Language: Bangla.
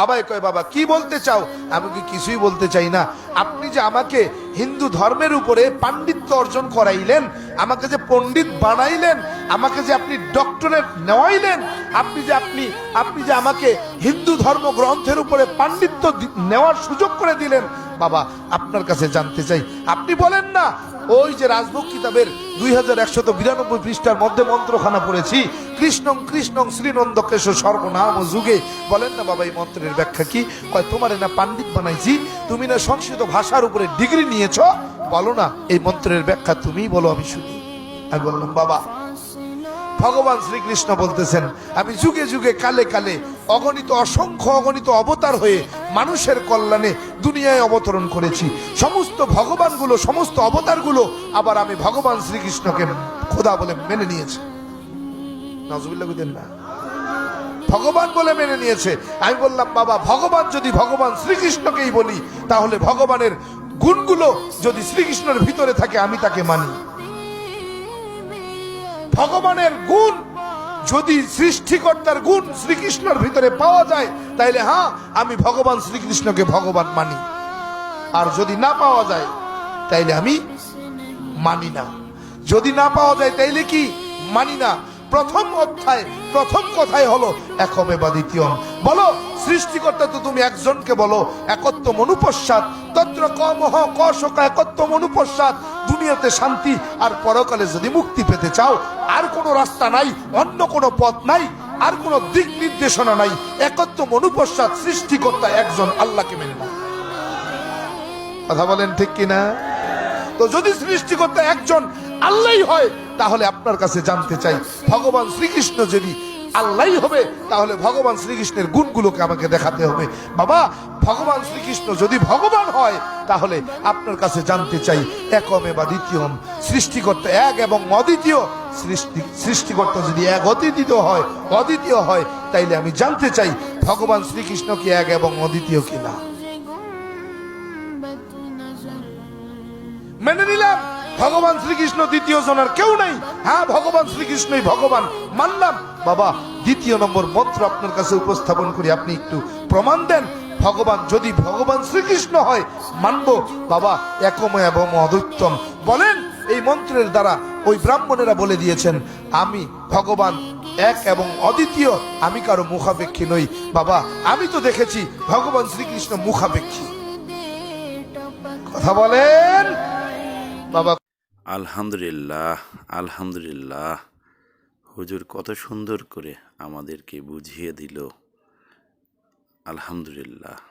বাবাই কয়, বাবা, কি বলতে চাও? আমি কি কিছুই বলতে চাই না। আপনি যে আমাকে হিন্দু ধর্মের উপরে পাণ্ডিত্য অর্জন করাইলেন, আমাকে যে পণ্ডিত বানাইলেন, আমাকে যে আপনি ডক্টরেট নেওয়াইলেন, আপনি যে আপনি আপনি যে আমাকে হিন্দু ধর্ম গ্রন্থের উপরে পাণ্ডিত্য নেওয়ার সুযোগ করে দিলেন, বাবা, আপনার কাছে জানতে চাই। আপনি বলেন না, ওই যে রাজভোগ কিতাবের দুই হাজার একশত বিরানব্বই পৃষ্ঠার মধ্যে মন্ত্রখানা পড়েছি, কৃষ্ণং কৃষ্ণং শ্রীনন্দ কেশ সর্বনাম যুগে। বলেন না বাবা, এই মন্ত্রের ব্যাখ্যা কি? কয়, তোমার না পাণ্ডিত বানাইছি তুমি না সংস্কৃত ভাষার উপরে ডিগ্রি নিয়েছ, বলো না, এই মন্ত্রের ব্যাখ্যা তুমিই বলো, আমি শুনি। আমি বললাম, বাবা, ভগবান শ্রীকৃষ্ণ বলতেছেন, আমি যুগে যুগে, কালে কালে অগণিত, অসংখ্য অগণিত অবতার হয়ে মানুষের কল্যাণে দুনিয়ায় অবতরণ করেছি। সমস্ত ভগবানগুলো, সমস্ত অবতারগুলো আবার আমি ভগবান শ্রীকৃষ্ণকে খোদা বলে মেনে নিয়েছি। নজরুল্লাহ বুঝেন না। ভগবান বলে মেনে নিয়েছে। আমি বললাম, বাবা, ভগবান যদি ভগবান শ্রীকৃষ্ণকেই বলি, তাহলে ভগবানের গুণগুলো যদি শ্রীকৃষ্ণের ভিতরে থাকে, আমি তাকে মানি। ভগবানের গুণ যদি সৃষ্টিকর্তার গুণ শ্রীকৃষ্ণের ভিতরে পাওয়া যায়, তাইলে হ্যাঁ আমি ভগবান শ্রীকৃষ্ণকে ভগবান মানি। আর যদি না পাওয়া যায়, তাইলে আমি মানি না। যদি না পাওয়া যায়, তাইলে কি? মানি না। প্রথম অধ্যায়, প্রথম কথাই হলো একমে বা দ্বিতীয় বলো, সৃষ্টিকর্তা তো তুমি একজনকে বলো, একত্ব মনুপশ্চাৎ, তত্র কমহ কশক একত্ব মনুপশ্চাৎ, দুনিয়াতে শান্তি আর পরকালে যদি মুক্তি পেতে চাও, আর কোনো রাস্তা নাই, অন্য কোনো পথ নাই, আর কোনো দিক নির্দেশনা নাই, একত্ব মনুপশ্চাৎ সৃষ্টিকর্তা একজন আল্লাহকে মেনে নাও। কথা বলেন ঠিক কিনা? তো যদি সৃষ্টিকর্তা একজন আল্লাহই হয় তাহলে আপনার কাছে জানতে চাই, ভগবান শ্রীকৃষ্ণ যদি আল্লাহই হবে, তাহলে ভগবান শ্রীকৃষ্ণের গুণগুলোকে আমাকে দেখাতে হবে। বাবা, ভগবান শ্রীকৃষ্ণ যদি ভগবান হয়, তাহলে আপনার কাছে জানতে চাই, একমে বা দ্বিতীয়ম, সৃষ্টিকর্তা এক এবং অদ্বিতীয়, সৃষ্টি সৃষ্টিকর্তা যদি এক অদ্বিতীয় হয় অদ্বিতীয় হয়, তাইলে আমি জানতে চাই, ভগবান শ্রীকৃষ্ণ কি এক এবং অদ্বিতীয় কিনা ভগবান শ্রীকৃষ্ণ দ্বিতীয় জনের কেউ নাই। হ্যাঁ ভগবান শ্রীকৃষ্ণই ভগবান। মানলাম, বাবা, দ্বিতীয় নম্বর মন্ত্র আপনার কাছে উপস্থাপন করি, আপনি একটু প্রমাণ দেন। ভগবান, যদি ভগবান শ্রীকৃষ্ণ হয়, মানব, বাবা, একময় এবং অদ্বৈতম বলেন, এই মন্ত্রের দ্বারা ওই ব্রাহ্মণেরা বলে দিয়েছেন, আমি ভগবান এক এবং অদ্বিতীয়, আমি কারও মুখাপেক্ষী নই। বাবা, আমি তো দেখেছি ভগবান শ্রীকৃষ্ণ মুখাপেক্ষী। কথা বলেন। বাবা আলহামদুলিল্লাহ আলহামদুলিল্লাহ। হুজুর কত সুন্দর করে আমাদেরকে বুঝিয়ে দিল। আলহামদুলিল্লাহ।